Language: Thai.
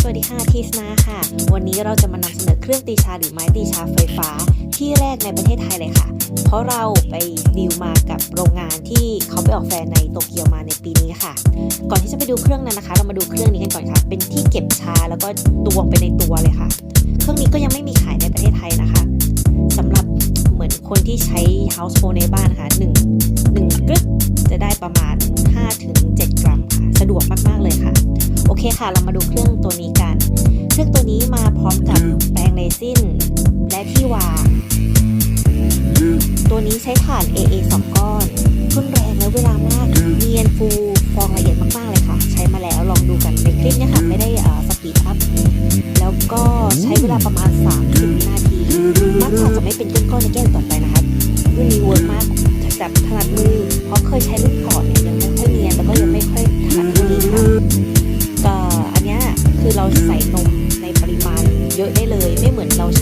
สวัสดีค่ะทีสนาค่ะ วันนี้เราจะมานำเสนอเครื่องตีชาหรือไม้ตีชาไฟฟ้าที่แรกในประเทศไทยเลยค่ะ เพราะเราไปดีลมากับโรงงานที่เขาไปออกแฟร์ในโตเกียวมาในปีนี้ค่ะ ก่อนที่จะไปดูเครื่องนั้นนะคะ เรามาดูเครื่องนี้กันก่อนค่ะ เป็นที่เก็บชาแล้วก็ตวงไปในตัวเลยค่ะ เครื่องนี้ก็ยังไม่มีขายในประเทศไทยนะคะสำหรับเหมือนคนที่ใช้ household ในบ้านนะคะหนึ่งหนึ่งกรึ๊กจะได้ประมาณ เคค่ะ เรามาดูเครื่องตัวนี้กัน เครื่องตัวนี้มาพร้อมกับแปรงเรซินและที่วางตัวนี้ใช้ถ่าน AA 2 ก้อนทนแรงและเวลามาก เนียนฟูฟองละเอียดมากๆเลยค่ะ ใช้มาแล้วลองดูกันในคลิปเนี่ยค่ะไม่ได้สปีดอัพแล้วก็ใช้เวลาประมาณ 30วินาทีมักอาจจะไม่เป็นก้อนๆในแก้วต่อไป ใส่นมในปริมาณเยอะได้เลย ไม่เหมือนเราใช้